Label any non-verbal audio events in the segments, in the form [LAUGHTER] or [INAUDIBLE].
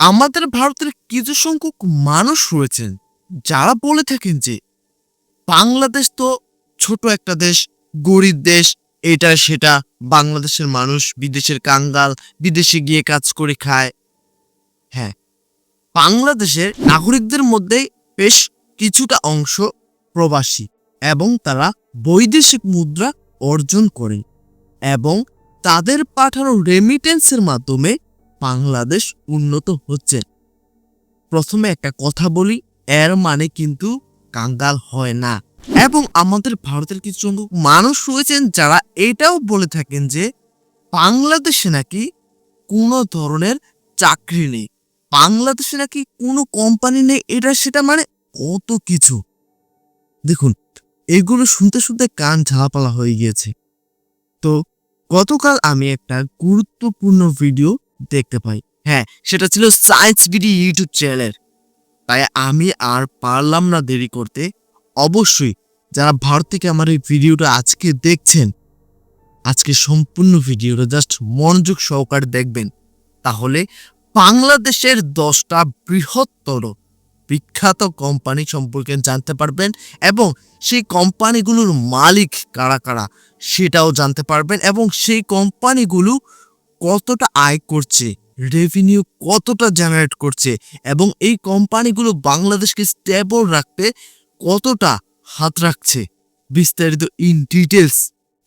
আমাদের ভারতের কিছু সংখ্যক মানুষ রয়েছেন যারা বলে থাকেন যে বাংলাদেশ তো ছোট একটা দেশ, গরিব দেশ, এটা সেটা। বাংলাদেশের মানুষ বিদেশের কাঙ্গাল, বিদেশে গিয়ে কাজ করে খায়। হ্যাঁ বাংলাদেশের নাগরিকদের মধ্যে বেশ কিছুটা অংশ প্রবাসী এবং তারা বৈদেশিক মুদ্রা অর্জন করে এবং তাদের পাঠানো রেমিটেন্সের মাধ্যমে বাংলাদেশ উন্নত হচ্ছে। প্রথমে একটা কথা বলি, এর মানে কিন্তু কাঙ্গাল হয় না। এবং আমাদের ভারতের কিছু সংখ্যক মানুষ রয়েছেন যারা এটাও বলে থাকেন যে, বাংলাদেশে নাকি কোনো ধরনের চাকরি নেই। বাংলাদেশে নাকি কোনো কোম্পানি নেই, এটা সেটা মানে কত কিছু। দেখুন, এগুলো শুনতে শুনতে কান ঝালাপালা হয়ে গিয়েছে। তো গতকাল আমি একটা গুরুত্বপূর্ণ ভিডিও দেখতে পাই। হ্যাঁ সেটা ছিল সায়েন্স বিডি ইউটিউব চ্যানেলের তাই আমি আর পারলাম না দেরি করতে। অবশ্যই যারা ভারত থেকে আমার এই ভিডিওটা আজকে দেখছেন, আজকে সম্পূর্ণ ভিডিওটা জাস্ট মনোযোগ সহকারে দেখবেন। তাহলে বাংলাদেশের দশটা বৃহত্তর বিখ্যাত কোম্পানি সম্পর্কে জানতে পারবেন এবং সেই কোম্পানিগুলোর মালিক কারা কারা সেটাও জানতে পারবেন এবং সেই কোম্পানিগুলো কতটা আয় করছে রেভিনিউ কতটা জেনারেট করছে এবং এই কোম্পানিগুলো বাংলাদেশকে স্টেবল রাখতে কতটা হাত রাখছে, বিস্তারিত ইন ডিটেলস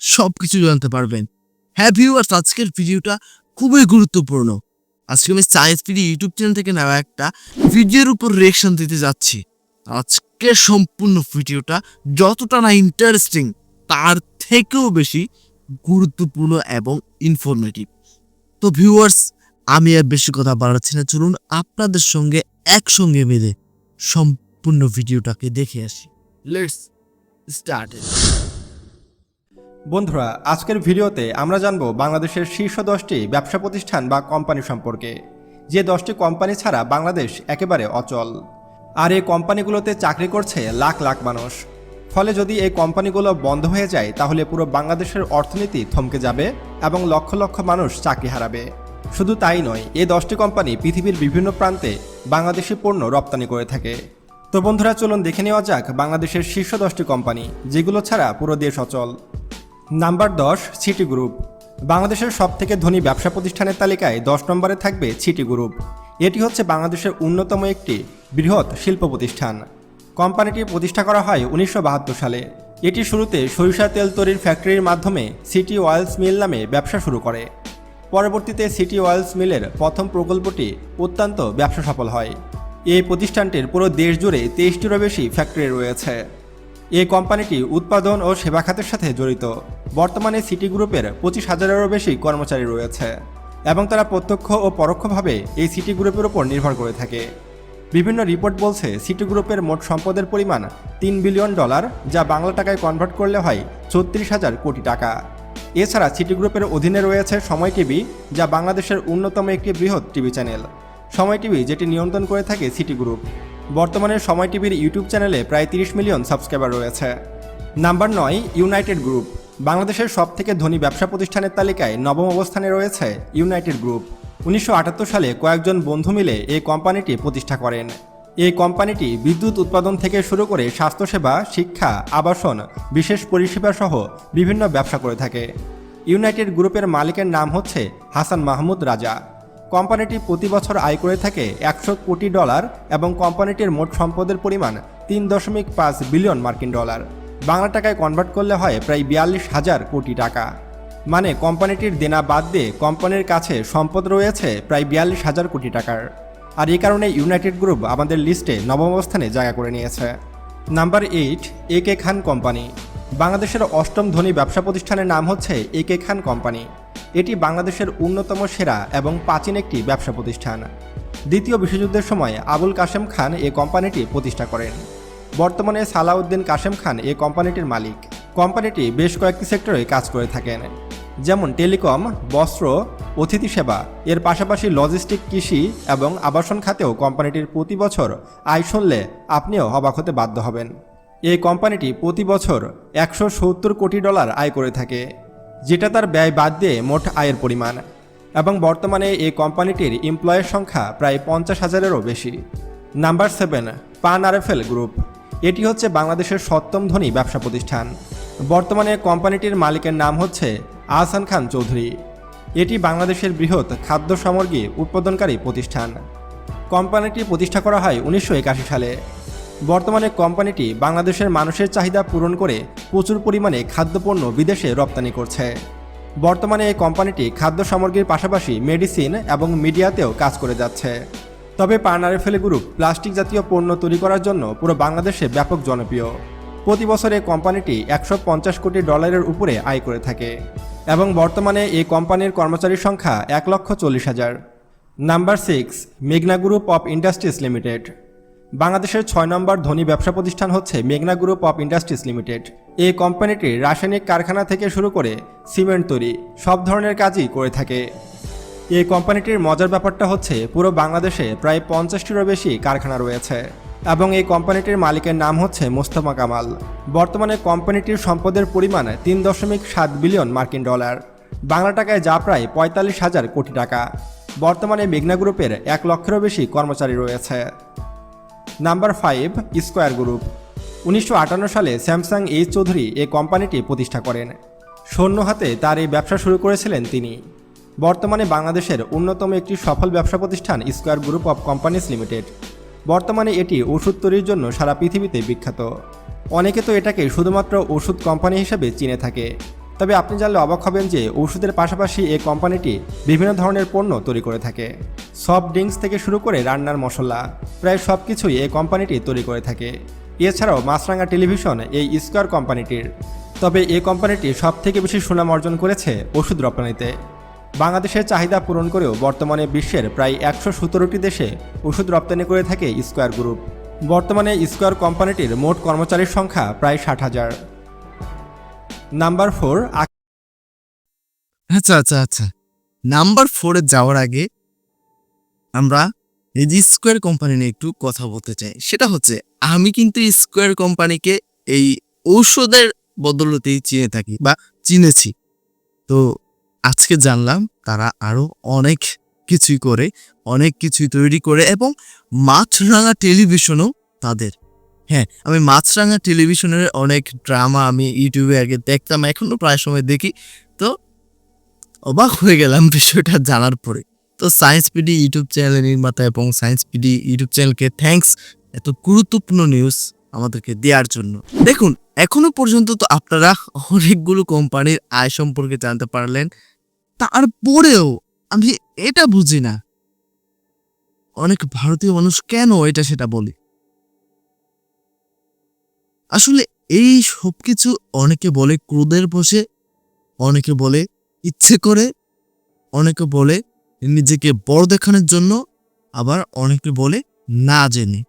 সব কিছু জানতে পারবেন। হ্যাঁ ভিউয়ার্স আজকের ভিডিওটা খুবই গুরুত্বপূর্ণ। আজকে আমি সায়েন্স পিডি ইউটিউব চ্যানেল থেকে নেওয়া একটা ভিডিওর উপর রিয়েকশন দিতে যাচ্ছি। আজকের সম্পূর্ণ ভিডিওটা যতটা না ইন্টারেস্টিং তার থেকেও বেশি গুরুত্বপূর্ণ এবং ইনফরমেটিভ তো ভিউয়ার্স আমি আর বেশি কথা বাড়াচ্ছি না। চলুন আপনাদের সঙ্গে একসঙ্গে মিলে সম্পূর্ণ ভিডিওটাকে দেখে আসি। লেটস স্টার্ট বন্ধুরা, আজকের ভিডিওতে আমরা জানব বাংলাদেশের শীর্ষ দশটি ব্যবসা প্রতিষ্ঠান বা কোম্পানি সম্পর্কে। যে দশটি কোম্পানি ছাড়া বাংলাদেশ একেবারে অচল। আর এই কোম্পানিগুলোতে চাকরি করছে লাখ লাখ মানুষ। ফলে যদি এই কোম্পানিগুলো বন্ধ হয়ে যায়, তাহলে পুরো বাংলাদেশের অর্থনীতি থমকে যাবে এবং লক্ষ লক্ষ মানুষ চাকরি হারাবে। শুধু তাই নয়, এই দশটি কোম্পানি পৃথিবীর বিভিন্ন প্রান্তে বাংলাদেশি পণ্য রপ্তানি করে থাকে। তো বন্ধুরা, চলুন দেখে নেওয়া যাক বাংলাদেশের শীর্ষ দশটি কোম্পানি, যেগুলো ছাড়া পুরো দেশ অচল। নাম্বার দশ, সিটি গ্রুপ। বাংলাদেশের সবথেকে ধনী ব্যবসা প্রতিষ্ঠানের তালিকায় দশ নম্বরে থাকবে সিটি গ্রুপ। এটি হচ্ছে বাংলাদেশের অন্যতম একটি বৃহৎ শিল্প প্রতিষ্ঠান। কোম্পানিটি প্রতিষ্ঠা করা হয় উনিশশো বাহাত্তর সালে। এটি শুরুতে সরিষা তেল তৈরির ফ্যাক্টরির মাধ্যমে সিটি অয়েলস মিল নামে ব্যবসা শুরু করে। পরবর্তীতে সিটি অয়েলস মিলের প্রথম প্রকল্পটি অত্যন্ত ব্যবসা সফল হয়। এই প্রতিষ্ঠানটির পুরো দেশ জুড়ে তেইশটিরও বেশি ফ্যাক্টরি রয়েছে। এই কোম্পানিটি উৎপাদন ও সেবা খাতের সাথে জড়িত। বর্তমানে সিটি গ্রুপের পঁচিশ হাজারেরও বেশি কর্মচারী রয়েছে এবং তারা প্রত্যক্ষ ও পরোক্ষভাবে এই সিটি গ্রুপের উপর নির্ভর করে থাকে। বিভিন্ন রিপোর্ট বলছে, সিটি গ্রুপের মোট সম্পদের পরিমাণ তিন বিলিয়ন ডলার, যা বাংলা টাকায় কনভার্ট করলে হয় ছত্রিশ হাজার কোটি টাকা। এছাড়া সিটি গ্রুপের অধীনে রয়েছে সময় টিভি, যা বাংলাদেশের অন্যতম একটি বৃহৎ টিভি চ্যানেল। সময় টিভি, যেটি নিয়ন্ত্রণ করে থাকে সিটি গ্রুপ। বর্তমানে সময় টিভির ইউটিউব চ্যানেলে প্রায় তিরিশ মিলিয়ন সাবস্ক্রাইবার রয়েছে। নাম্বার নয়, ইউনাইটেড গ্রুপ। বাংলাদেশের সবথেকে ধনী ব্যবসা প্রতিষ্ঠানের তালিকায় নবম অবস্থানে রয়েছে ইউনাইটেড গ্রুপ। উনিশশো আটাত্তর সালে কয়েকজন বন্ধু মিলে এই কোম্পানিটি প্রতিষ্ঠা করেন। এই কোম্পানিটি বিদ্যুৎ উৎপাদন থেকে শুরু করে স্বাস্থ্যসেবা, শিক্ষা, আবাসন, বিশেষ পরিষেবা সহ বিভিন্ন ব্যবসা করে থাকে। ইউনাইটেড গ্রুপের মালিকের নাম হচ্ছে হাসান মাহমুদ রাজা। কোম্পানিটি প্রতি বছর আয় করে থাকে একশো কোটি ডলার এবং কোম্পানিটির মোট সম্পদের পরিমাণ তিন দশমিক পাঁচ বিলিয়ন মার্কিন ডলার। বাংলা টাকায় কনভার্ট করলে হয় প্রায় বিয়াল্লিশ হাজার কোটি টাকা। মানে কোম্পানিটির দেনা বাদ দিয়ে কোম্পানির কাছে সম্পদ রয়েছে প্রায় বিয়াল্লিশ হাজার কোটি টাকার। আর এই কারণে ইউনাইটেড গ্রুপ আমাদের লিস্টে নবম অবস্থানে জায়গা করে নিয়েছে। Number eight A K Khan company বাংলাদেশের অষ্টম ধনী ব্যবসা প্রতিষ্ঠানের নাম হচ্ছে এ কে খান কোম্পানি এটি বাংলাদেশের অন্যতম সেরা এবং প্রাচীন একটি ব্যবসা প্রতিষ্ঠান। দ্বিতীয় বিশ্বযুদ্ধের সময় আবুল কাশেম খান এ কোম্পানিটি প্রতিষ্ঠা করেন। বর্তমানে সালাউদ্দিন কাশেম খান এ কোম্পানিটির মালিক। কোম্পানিটি বেশ কয়েকটি সেক্টরে কাজ করে থাকেন। যেমন টেলিকম, বস্ত্র, অতিথি সেবা, এর পাশাপাশি লজিস্টিক, কৃষি এবং আবাসন খাতেও কোম্পানিটির প্রতি বছর আয় শুনলে আপনিও অবাক হতে বাধ্য হবেন। এই কোম্পানিটি প্রতি বছর একশো সত্তর কোটি ডলার আয় করে থাকে, যেটা তার ব্যয় বাদ দিয়ে মোট আয়ের পরিমাণ এবং বর্তমানে এই কোম্পানিটির এমপ্লয়ের সংখ্যা প্রায় পঞ্চাশ হাজারেরও বেশি। Number seven, Pran RFL group. এটি হচ্ছে বাংলাদেশের সপ্তম ধনী ব্যবসা প্রতিষ্ঠান। বর্তমানে কোম্পানিটির মালিকের নাম হচ্ছে আহসান খান চৌধুরী। এটি বাংলাদেশের বৃহৎ খাদ্য সামগ্রী উৎপাদনকারী প্রতিষ্ঠান। কোম্পানিটি প্রতিষ্ঠা করা হয় উনিশশো একাশি সালে। বর্তমানে কোম্পানিটি বাংলাদেশের মানুষের চাহিদা পূরণ করে প্রচুর পরিমাণে খাদ্যপণ্য বিদেশে রপ্তানি করছে। বর্তমানে এই কোম্পানিটি খাদ্য সামগ্রীর পাশাপাশি মেডিসিন এবং মিডিয়াতেও কাজ করে যাচ্ছে। তবে পার্নারেফেল গ্রুপ প্লাস্টিক জাতীয় পণ্য তৈরি করার জন্য পুরো বাংলাদেশে ব্যাপক জনপ্রিয়। প্রতি বছর এই কোম্পানিটি একশো পঞ্চাশ কোটি ডলারের উপরে আয় করে থাকে। এবং বর্তমানে এই কোম্পানির কর্মচারীর সংখ্যা এক লক্ষ চল্লিশ হাজার। নাম্বার সিক্স, মেঘনা গ্রুপ অফ ইন্ডাস্ট্রিজ লিমিটেড। বাংলাদেশের ছয় নম্বর ধনী ব্যবসা প্রতিষ্ঠান হচ্ছে মেঘনা গ্রুপ অফ ইন্ডাস্ট্রিজ লিমিটেড। এই কোম্পানিটি রাসায়নিক কারখানা থেকে শুরু করে সিমেন্ট তৈরি, সব ধরনের কাজই করে থাকে। এই কোম্পানিটির মজার ব্যাপারটা হচ্ছে পুরো বাংলাদেশে প্রায় পঞ্চাশটিরও বেশি কারখানা রয়েছে। এবং এই কোম্পানিটির মালিকের নাম হচ্ছে মোস্তফা কামাল। বর্তমানে কোম্পানিটির সম্পদের পরিমাণ তিন দশমিক সাত বিলিয়ন মার্কিন ডলার। বাংলা টাকায় যা প্রায় পঁয়তাল্লিশ হাজার কোটি টাকা। বর্তমানে মেঘনা গ্রুপের এক লক্ষেরও বেশি কর্মচারী রয়েছে। Number five, square group. উনিশশো আটান্ন সালে স্যামসাং এইচ চৌধুরী এই কোম্পানিটি প্রতিষ্ঠা করেন। সৈন্য হাতে তার এই ব্যবসা শুরু করেছিলেন তিনি। বর্তমানে বাংলাদেশের অন্যতম একটি সফল ব্যবসা প্রতিষ্ঠান square group of companies limited. বর্তমানে এটি ওষুধ তৈরির জন্য সারা পৃথিবীতে বিখ্যাত। অনেকে তো এটাকে শুধুমাত্র ওষুধ কোম্পানি হিসেবে চিনে থাকে। তবে আপনি জানলে অবাক হবেন যে ওষুধের পাশাপাশি এই কোম্পানিটি বিভিন্ন ধরনের পণ্য তৈরি করে থাকে। সফট ড্রিঙ্কস থেকে শুরু করে রান্নার মশলা, প্রায় সব কিছুই এই কোম্পানিটি তৈরি করে থাকে। এছাড়াও মাছরাঙ্গা টেলিভিশন এই স্কোয়ার কোম্পানিটির। তবে এই কোম্পানিটি সব থেকে বেশি সুনাম অর্জন করেছে ওষুধ রপ্তানিতে। বাংলাদেশের চাহিদা পূরণ করেও বর্তমানে বিশ্বের প্রায় একশো সতেরোটি দেশে ওষুধ রপ্তানি করে থাকে স্কোয়ার গ্রুপ। বর্তমানে স্কোয়ার কোম্পানিটির মোট কর্মচারীর সংখ্যা প্রায় ষাট হাজার। নাম্বার ফোর আচ্ছা আচ্ছা আচ্ছা। নাম্বার ফোরে যাওয়ার আগে আমরা এই যে স্কোয়ার কোম্পানি নিয়ে একটু কথা বলতে চাই। সেটা হচ্ছে, আমি কিন্তু স্কোয়ার কোম্পানিকে এই ঔষধের বদলতেই চিনে থাকি বা চিনেছি। তো আজকে জানলাম তারা আরও অনেক কিছুই করে, অনেক কিছুই তৈরি করে এবং মাছরাঙা টেলিভিশনও তাদের। হ্যাঁ আমি মাছরাঙা টেলিভিশনের অনেক ড্রামা আমি ইউটিউবে আগে দেখতাম এখনও প্রায় সময় দেখি। তো অবাক হয়ে গেলাম বিষয়টা জানার পরে। তো সায়েন্স পিডি ইউটিউব চ্যানেলের নির্মাতা এবং সায়েন্স পিডি ইউটিউব চ্যানেলকে থ্যাঙ্কস এত গুরুত্বপূর্ণ নিউজ আমাদেরকে দেওয়ার জন্য। দেখুন, এখনও পর্যন্ত তো আপনারা অনেকগুলো কোম্পানির আয় সম্পর্কে জানতে পারলেন। তারপরেও আমি এটা বুঝি না। অনেক ভারতীয় মানুষ কেন এটা সেটা বলে? আসলে এই সব কিছু অনেকে বলে ক্রোধের বসে, অনেকে বলে ইচ্ছে করে, অনেকে বলে নিজেকে বড় দেখানোর জন্য, আবার অনেকে বলে না জেনে।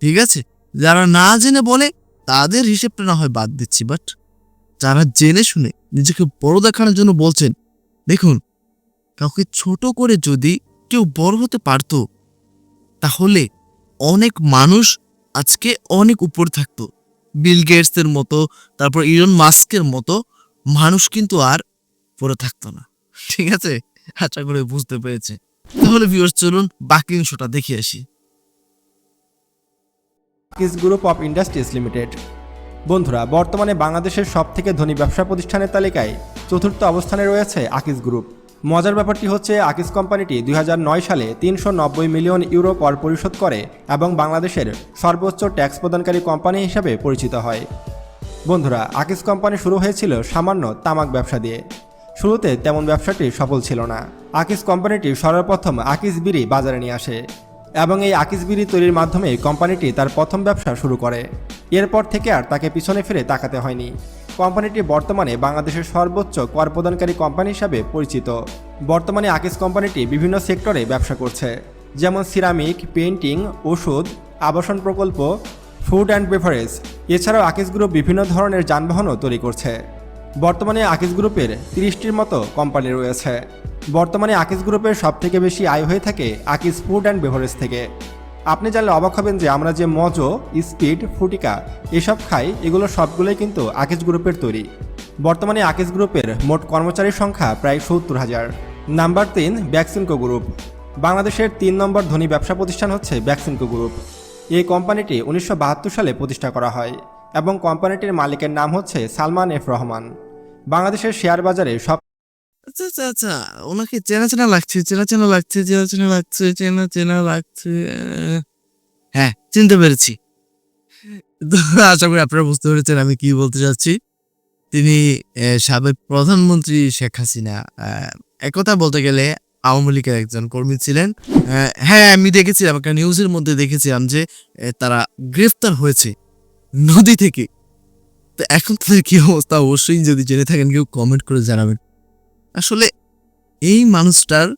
ঠিক আছে? যারা না জেনে বলে, তাদের হিসেবটা না হয় বাদ দিচ্ছি বাট যারা জেনে শুনে নিজেকে বড় দেখানোর জন্য বলছেন দেখুন, কাউকে ছোট করে যদি কেউ বড় হতে পারতো, তাহলে অনেক মানুষ আজকে অনেক উপর থাকতো। বিল গেটসের মতো, তারপর ইলন মাস্কের মতো মানুষ কিন্তু আর পড়ে থাকতো না। ঠিক আছে? আশা করে বুঝতে পেরেছে। তাহলে ভিউয়ার্স চলুন বাকি অংশটা দেখে আসি। কিস গ্রুপ অফ ইন্ডাস্ট্রিজ লিমিটেড বন্ধুরা, বর্তমানে বাংলাদেশের সব থেকে ধনী ব্যবসা প্রতিষ্ঠানের তালিকায় চতুর্থ অবস্থানে রয়েছে আকিস গ্রুপ। মজার ব্যাপারটি হচ্ছে, আকিস কোম্পানিটি দুই হাজার নয় সালে তিনশো নব্বই মিলিয়ন ইউরো কর পরিশোধ করে এবং বাংলাদেশের সর্বোচ্চ ট্যাক্স প্রদানকারী কোম্পানি হিসাবে পরিচিত হয়। বন্ধুরা, আকিস কোম্পানি শুরু হয়েছিল সামান্য তামাক ব্যবসা দিয়ে। শুরুতে তেমন ব্যবসাটি সফল ছিল না। আকিস কোম্পানিটি সর্বপ্রথম আকিস বিড়ি বাজারে নিয়ে আসে এবং এই আকিস বিড়ি তৈরির মাধ্যমে কোম্পানিটি তার প্রথম ব্যবসা শুরু করে। এরপর থেকে আর তাকে পিছনে ফিরে তাকাতে হয়নি। কোম্পানিটি বর্তমানে বাংলাদেশের সর্বোচ্চ কর প্রদানকারী কোম্পানি হিসাবে পরিচিত। বর্তমানে আকিস কোম্পানিটি বিভিন্ন সেক্টরে ব্যবসা করছে, যেমন সিরামিক পেন্টিং ওষুধ, আবাসন প্রকল্প, ফুড অ্যান্ড বেভারেজ। এছাড়াও আকিস গ্রুপ বিভিন্ন ধরনের যানবাহনও তৈরি করছে। বর্তমানে আকিস গ্রুপের তিরিশটির মতো কোম্পানি রয়েছে। বর্তমানে আকিস গ্রুপের সবথেকে বেশি আয় হয়ে থাকে আকিস ফুড অ্যান্ড বেভারেজ থেকে। আপনি জানলে অবাক হবেন যে আমরা যে মজো, স্পিড, ফুটিকা, এসব খাই, এগুলো সবগুলোই কিন্তু আকেশ গ্রুপের তৈরি। বর্তমানে আকেশ গ্রুপের মোট কর্মচারীর সংখ্যা প্রায় সত্তর হাজার। নাম্বার তিন ব্যাকসিনকো গ্রুপ। বাংলাদেশের তিন নম্বর ধনী ব্যবসা প্রতিষ্ঠান হচ্ছে ব্যাকসিনকো গ্রুপ। এই কোম্পানিটি উনিশশো বাহাত্তর সালে প্রতিষ্ঠা করা হয় এবং কোম্পানিটির মালিকের নাম হচ্ছে সালমান এফ রহমান। বাংলাদেশের শেয়ার বাজারে সব আচ্ছা আচ্ছা আচ্ছা। ওনাকে চেনা চেনা লাগছে, চেনা চেনা লাগছে, চেনা চেনা লাগছে, চেনা চেনা লাগছে হ্যাঁ চিনতে পেরেছি। তো আশা করি আপনারা বুঝতে পেরেছেন আমি কি বলতে চাচ্ছি। তিনি সাবেক প্রধানমন্ত্রী শেখ হাসিনা একথা বলতে গেলে আওয়ামী লীগের একজন কর্মী ছিলেন। হ্যাঁ আমি দেখেছিলাম, একটা নিউজের মধ্যে দেখেছিলাম যে তারা গ্রেফতার হয়েছে নদী থেকে। তো এখন তাদের কি অবস্থা? অবশ্যই যদি জেনে থাকেন, কেউ কমেন্ট করে জানাবেন। আসলে এই মানুষটার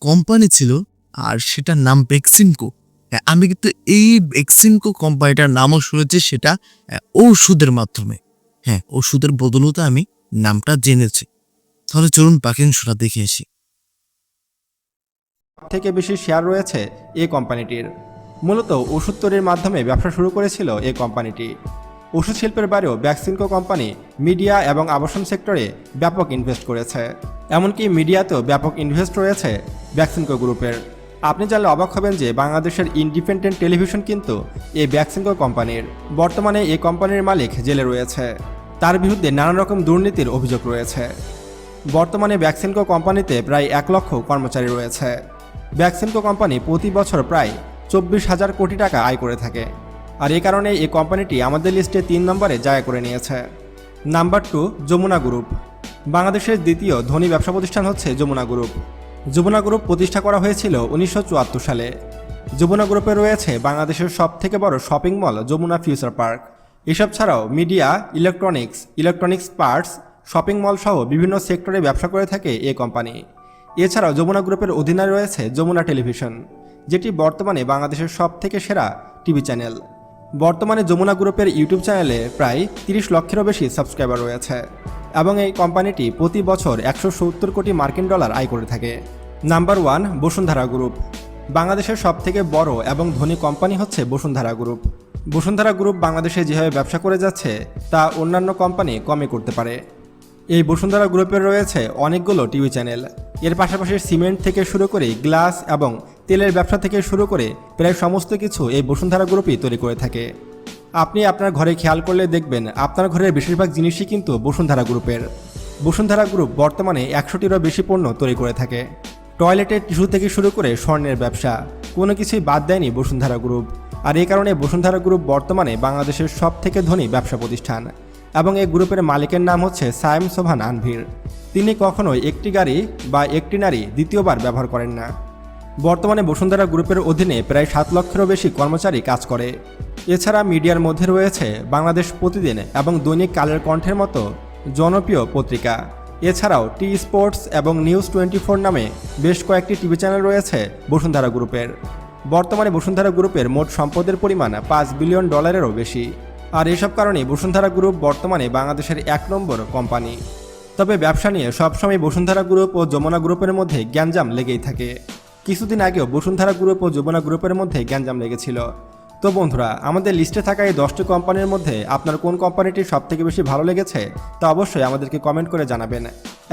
কোম্পানি ছিল আর সেটার নাম বেক্সিমকো হ্যাঁ, আমি কিন্তু এই বেক্সিমকো কোম্পানিটার নামও শুনেছি সেটা ঔষধের মাধ্যমে। হ্যাঁ ওষুধের বদলতে আমি নামটা জেনেছি। তাহলে চলুন বাকিংশটা দেখে আসি। থেকে বেশি শেয়ার রয়েছে এই কোম্পানিটির মূলত ওষুধ তৈরির মাধ্যমে ব্যবসা শুরু করেছিল এই কোম্পানিটি ওষুধ শিল্পের বাইরেও ভ্যাকসিনকো কোম্পানি মিডিয়া এবং আবাসন সেক্টরে ব্যাপক ইনভেস্ট করেছে। এমনকি মিডিয়াতেও ব্যাপক ইনভেস্ট রয়েছে ভ্যাকসিনকো গ্রুপের। আপনি জানলে অবাক হবেন যে বাংলাদেশের ইন্ডিপেন্ডেন্ট টেলিভিশন কিন্তু এই ভ্যাকসিনকো কোম্পানির। বর্তমানে এই কোম্পানির মালিক জেলে রয়েছে। তার বিরুদ্ধে নানা রকম দুর্নীতির অভিযোগ রয়েছে। বর্তমানে ভ্যাকসিনকো কোম্পানিতে প্রায় এক লক্ষ কর্মচারী রয়েছে। ভ্যাকসিনকো কোম্পানি প্রতি বছর প্রায় চব্বিশ হাজার কোটি টাকা আয় করে থাকে। আর এই কারণে এই কোম্পানিটি আমাদের লিস্টে তিন নম্বরে জায়গা করে নিয়েছে। Number two, Jamuna group. বাংলাদেশের দ্বিতীয় ধনী ব্যবসা প্রতিষ্ঠান হচ্ছে যমুনা গ্রুপ। যমুনা গ্রুপ প্রতিষ্ঠা করা হয়েছিল উনিশশো চুয়াত্তর সালে। যমুনা গ্রুপে রয়েছে বাংলাদেশের সবথেকে বড় shopping mall Jamuna future park. এসব ছাড়াও media, electronics electronics parts, shopping mall সহ বিভিন্ন সেক্টরে ব্যবসা করে থাকে এই কোম্পানি। এছাড়াও যমুনা গ্রুপের অধীনে রয়েছে যমুনা টেলিভিশন, যেটি বর্তমানে বাংলাদেশের সব থেকে সেরা টিভি চ্যানেল। বর্তমানে যমুনা গ্রুপের ইউটিউব চ্যানেলে প্রায় তিরিশ লক্ষেরও বেশি সাবস্ক্রাইবার রয়েছে এবং এই কোম্পানিটি প্রতি বছর একশো সত্তর কোটি মার্কিন ডলার আয় করে থাকে। Number one Bashundhara group. বাংলাদেশের সবথেকে বড় এবং ধনী কোম্পানি হচ্ছে বসুন্ধরা গ্রুপ। বসুন্ধরা গ্রুপ বাংলাদেশে যেভাবে ব্যবসা করে যাচ্ছে, তা অন্যান্য কোম্পানি কমে করতে পারে। এই বসুন্ধরা গ্রুপের রয়েছে অনেকগুলো টিভি চ্যানেল। এর পাশাপাশি সিমেন্ট থেকে শুরু করে গ্লাস এবং তেলের ব্যবসা থেকে শুরু করে প্রায় সমস্ত কিছু এই বসুন্ধরা গ্রুপই তৈরি করে থাকে। আপনি আপনার ঘরে খেয়াল করলে দেখবেন আপনার ঘরের বেশিরভাগ জিনিসই কিন্তু বসুন্ধরা গ্রুপের। বসুন্ধরা গ্রুপ বর্তমানে একশোটিরও বেশি পণ্য তৈরি করে থাকে। টয়লেটের টিস্যু থেকে শুরু করে স্বর্ণের ব্যবসা, কোনো কিছুই বাদ দেয়নি বসুন্ধরা গ্রুপ। আর এই কারণে বসুন্ধরা গ্রুপ বর্তমানে বাংলাদেশের সব থেকে ধনী ব্যবসা প্রতিষ্ঠান। এবং এই গ্রুপের মালিকের নাম হচ্ছে সায়েম সোভান আনভির। তিনি কখনোই একটি গাড়ি বা একটি নারী দ্বিতীয়বার ব্যবহার করেন না। বর্তমানে বসুন্ধরা গ্রুপের অধীনে প্রায় সাত লক্ষেরও বেশি কর্মচারী কাজ করে। এছাড়া মিডিয়ার মধ্যে রয়েছে বাংলাদেশ প্রতিদিন এবং দৈনিক কালের কণ্ঠের মতো জনপ্রিয় পত্রিকা। এছাড়াও টি স্পোর্টস এবং নিউজ টোয়েন্টি ফোর নামে বেশ কয়েকটি টিভি চ্যানেল রয়েছে বসুন্ধরা গ্রুপের। বর্তমানে বসুন্ধরা গ্রুপের মোট সম্পদের পরিমাণ পাঁচ বিলিয়ন ডলারেরও বেশি। আর এসব কারণে বসুন্ধরা গ্রুপ বর্তমানে বাংলাদেশের এক নম্বর কোম্পানি। তবে ব্যবসা নিয়ে সবসময় বসুন্ধরা গ্রুপ ও যমুনা গ্রুপের মধ্যে গ্যাঞ্জাম লেগেই থাকে। কিছুদিন আগেও বসুন্ধরা গ্রুপ ও যমুনা গ্রুপের মধ্যে গ্যাঞ্জাম লেগেছিল। তো বন্ধুরা, আমাদের লিস্টে থাকা এই দশটি কোম্পানির মধ্যে আপনার কোন কোম্পানিটি সব থেকে বেশি ভালো লেগেছে তা অবশ্যই আমাদেরকে কমেন্ট করে জানাবেন।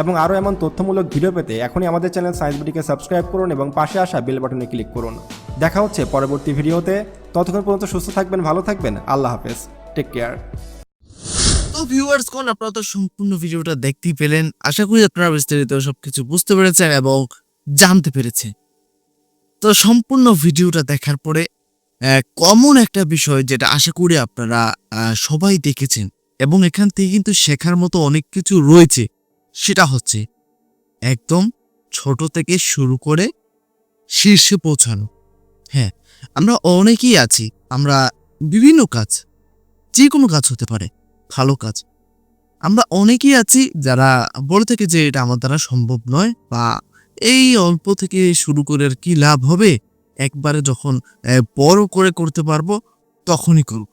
এবং আরও এমন তথ্যমূলক ভিডিও পেতে এখনই আমাদের চ্যানেল সায়েন্স বিটিকে সাবস্ক্রাইব করুন এবং পাশে আসা বেল বাটনে ক্লিক করুন। দেখা হচ্ছে পরবর্তী ভিডিওতে। ততক্ষণ পর্যন্ত সুস্থ থাকবেন, ভালো থাকবেন। আল্লাহ হাফেজ। টেক কেয়ার তো ভিউয়ার্স কোন আপনারা তো সম্পূর্ণ ভিডিওটা দেখতেই পেলেন। আশা করি আপনারা বিস্তারিত সবকিছু বুঝতে পেরেছেন এবং জানতে পেরেছেন। তো সম্পূর্ণ ভিডিওটা দেখার পরে কমন একটা বিষয় যেটা আশা করি আপনারা সবাই দেখেছেন এবং এখান থেকে কিন্তু শেখার মতো অনেক কিছু রয়েছে। সেটা হচ্ছে একদম ছোট থেকে শুরু করে শীর্ষে পৌঁছানো। হ্যাঁ আমরা অনেকেই আছি, আমরা বিভিন্ন কাজ যে কোনো কাজ হতে পারে, ভালো কাজ। আমরা অনেকেই আছি যারা বলে থেকে যে এটা আমার দ্বারা সম্ভব নয় বা এই অল্প থেকে শুরু করে আর কি লাভ হবে, একবারে যখন বড় করে করতে পারব, তখনই করব।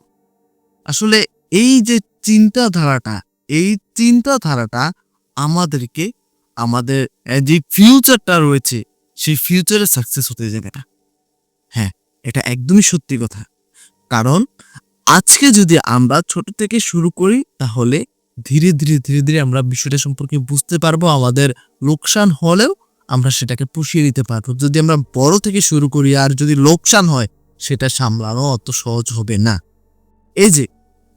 আসলে এই যে চিন্তাধারাটা, এই চিন্তাধারাটা আমাদেরকে, আমাদের যে ফিউচারটা রয়েছে, সেই ফিউচারে সাকসেস হতে যাবে না। হ্যাঁ এটা একদমই সত্যি কথা। কারণ আজকে যদি আমরা ছোট থেকে শুরু করি, তাহলে ধীরে ধীরে ধীরে ধীরে আমরা বিষয়টা সম্পর্কে বুঝতে পারব, আমাদের লোকসান হলেও আমরা সেটাকে পুষিয়ে দিতে পারব। যদি আমরা বড় থেকে শুরু করি আর যদি লোকসান হয়, সেটা সামলানো অত সহজ হবে না। এই যে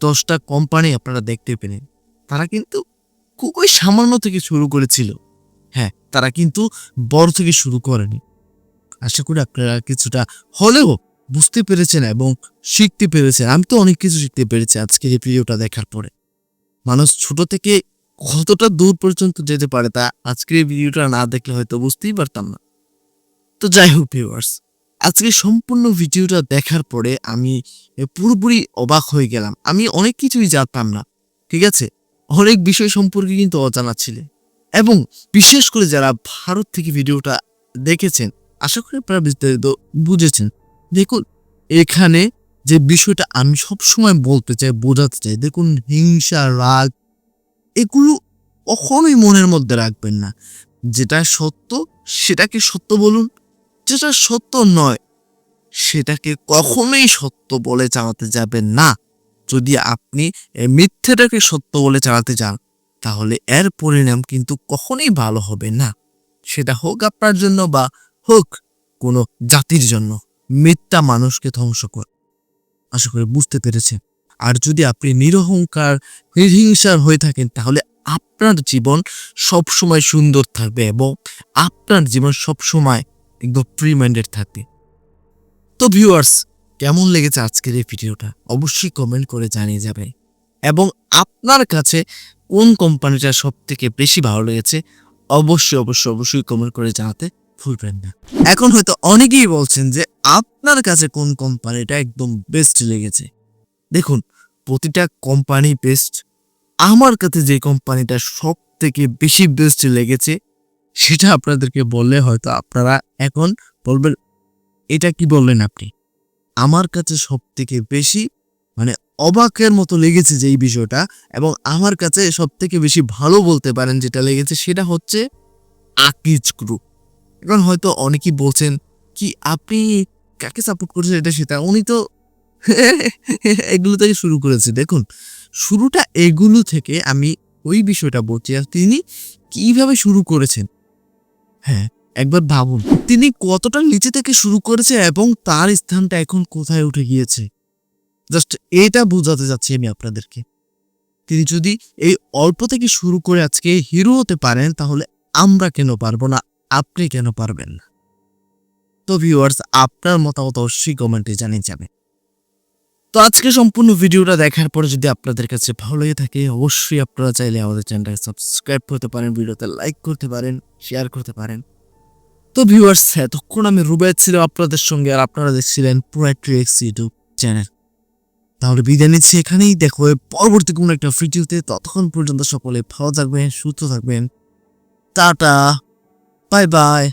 দশটা কোম্পানি আপনারা দেখতে পেলেন, তারা কিন্তু খুবই সামান্য থেকে শুরু করেছিল। হ্যাঁ তারা কিন্তু বড় থেকে শুরু করেনি। আশা করি আপনারা কিছুটা হলেও বুঝতে পেরেছেন এবং শিখতে পেরেছেন। আমি তো অনেক কিছু শিখতে পেরেছি আজকের এই ভিডিওটা দেখার পরে। মানুষ ছোট থেকে কতটা দূর পর্যন্ত যেতে পারে তা আজকের এই ভিডিওটা না দেখলে হয়তো বুঝতেই পারতাম না। তো যাই হোক ভিউয়ার্স আজকে সম্পূর্ণ ভিডিওটা দেখার পরে আমি পুরোপুরি অবাক হয়ে গেলাম। আমি অনেক কিছুই জানতাম না, ঠিক আছে? অনেক বিষয় সম্পর্কে কিন্তু অজানা ছিলে। এবং বিশেষ করে যারা ভারত থেকে ভিডিওটা দেখেছেন, আশা করি আপনারা বিস্তারিত বুঝেছেন। দেখুন, এখানে যে বিষয়টা আমি সবসময় বলতে চাই, বোঝাতে চাই, দেখুন, হিংসা, রাগ, এগুলো কখনোই মনের মধ্যে রাখবেন না। যেটা সত্য, সেটাকে সত্য বলুন। যেটা সত্য নয়, সেটাকে কখনোই সত্য বলে চালাতে যাবেন না। যদি আপনি মিথ্যেটাকে সত্য বলে চালাতে যান তাহলে এর পরিণাম কিন্তু কখনোই ভালো হবে না। সেটা হোক আপনার জন্য বা হোক কোনো জাতির জন্য। মিথ্যা মানুষকে ধ্বংস করে। আশা করি বুঝতে পেরেছেন। আর যদি আপনি নিরহংকার, নির্হিংসার হয়ে থাকেন, তাহলে আপনার জীবন সবসময় সুন্দর থাকবে এবং আপনার জীবন সবসময় একদম ফ্রি মাইন্ডেড থাকবে। তো ভিউয়ার্স কেমন লেগেছে আজকের এই ভিডিওটা? অবশ্যই কমেন্ট করে জানিয়ে যাবে এবং আপনার কাছে কোন কোম্পানিটা সব থেকে বেশি ভালো লেগেছে? অবশ্যই অবশ্যই অবশ্যই কমেন্ট করে জানাতে ভুলবেন না। এখন হয়তো অনেকেই বলছেন যে আপনার কাছে কোন কোম্পানিটা একদম বেস্ট লেগেছে। দেখুন, প্রতিটা কোম্পানি বেস্ট আমার কাছে যে কোম্পানিটা সব থেকে বেশি বেস্ট লেগেছে, সেটা আপনাদেরকে বললে হয়তো আপনারা এখন বলবেন, এটা কি বললেন আপনি? আমার কাছে সব থেকে বেশি মানে অবাকের মতো লেগেছে যে এই বিষয়টা, এবং আমার কাছে সব থেকে বেশি ভালো বলতে পারেন যেটা লেগেছে, সেটা হচ্ছে আকিজ গ্রুপ এখন হয়তো অনেকেই বলছেন, কি আপনি কাকে সাপোর্ট করছেন এটা সেটা? উনি তো [LAUGHS] এগুলো থেকে শুরু করেছে। দেখুন, শুরুটা এগুলো থেকে আমি ওই বিষয়টা বলছি আর তিনি কীভাবে শুরু করেছেন। হ্যাঁ একবার ভাবুন, তিনি কতটা নিচে থেকে শুরু করেছে এবং তার স্থানটা এখন কোথায় উঠে গিয়েছে? জাস্ট এটা বোঝাতে যাচ্ছি আমি আপনাদেরকে। তিনি যদি এই অল্প থেকে শুরু করে আজকে হিরো হতে পারেন, তাহলে আমরা কেন পারব না? আপনি কেন পারবেন না? তো ভিউয়ার্স আপনার মতামত অবশ্যই কমেন্টে জানিয়ে যাবে। তো আজকে সম্পূর্ণ ভিডিওটা দেখার পরে যদি আপনাদের কাছে ভালো লেগে থাকে, অবশ্যই আপনারা চাইলে আমাদের চ্যানেলটাকে সাবস্ক্রাইব করতে পারেন, ভিডিওতে লাইক করতে পারেন শেয়ার করতে পারেন। তো ভিউয়ার্স এতক্ষণ আমি রুবায়ত ছিলাম আপনাদের সঙ্গে আর আপনারা দেখছিলেন পোয়েট্রি এক্স ইউটিউব চ্যানেল তাহলে বিদায় নিচ্ছি এখানেই, দেখো পরবর্তী কোনো একটা ভিডিওতে ততক্ষণ পর্যন্ত সকলে ভালো থাকবেন, সুস্থ থাকবেন। টাটা! Bye bye.